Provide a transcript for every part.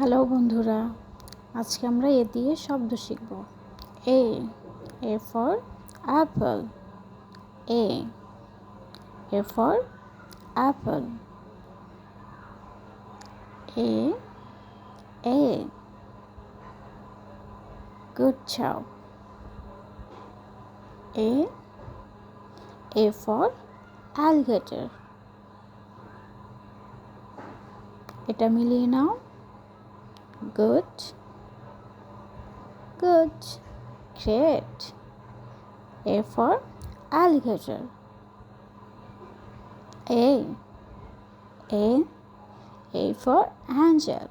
Hello বন্ধুরা, আজকে আমরা এ দিয়ে শব্দ শিখব। A A for apple A A for apple A A good job A A for alligator এটা মিলিয়ে নাও। good good great a for alligator a a a for angel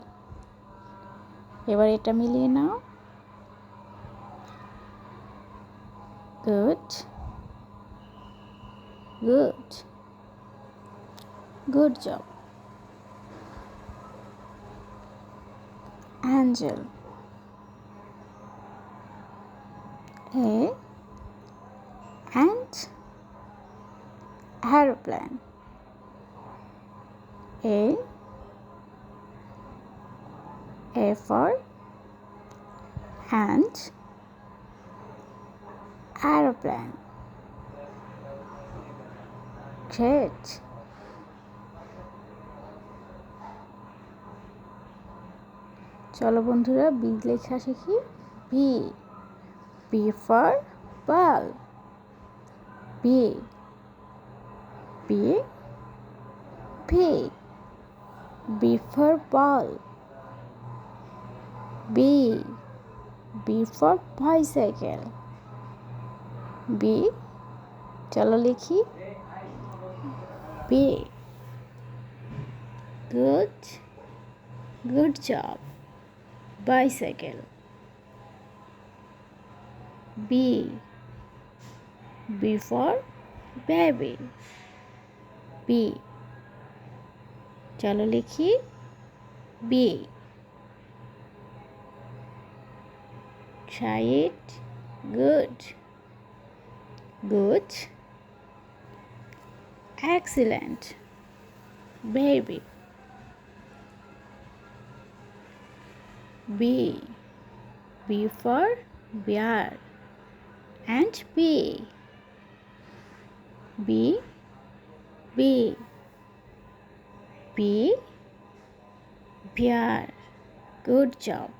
এবার এটা মিলিয়ে নাও good good good job angel a and? Aeroplane. A a for? And? Aeroplane. Great চলো বন্ধুরা B লেখা শিখি। B B for ball B B B B for ball B B for bicycle B চলো লিখি। B good good job bicycle B B for baby B চলো লিখি B try it good good excellent baby B. B for bear and B. B. B. B. Bear. Good job.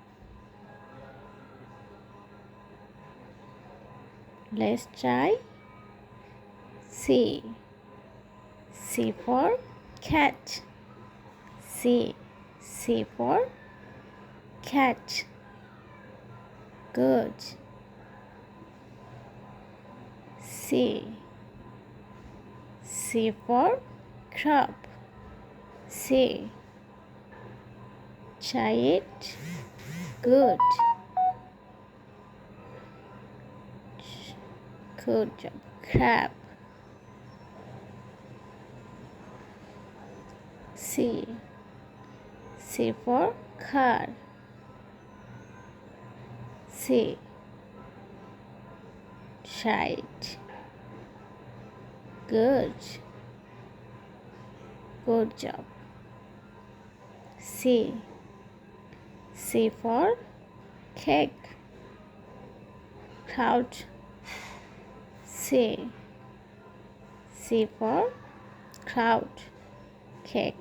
Let's try C. C for cat. C. C for cat. Good. C. C for crop. C. It. Good. Good job. Crab. C. C for car. C. Shite. Good. Good job. C. C for cake. Crowd. C. C for crowd. Cake.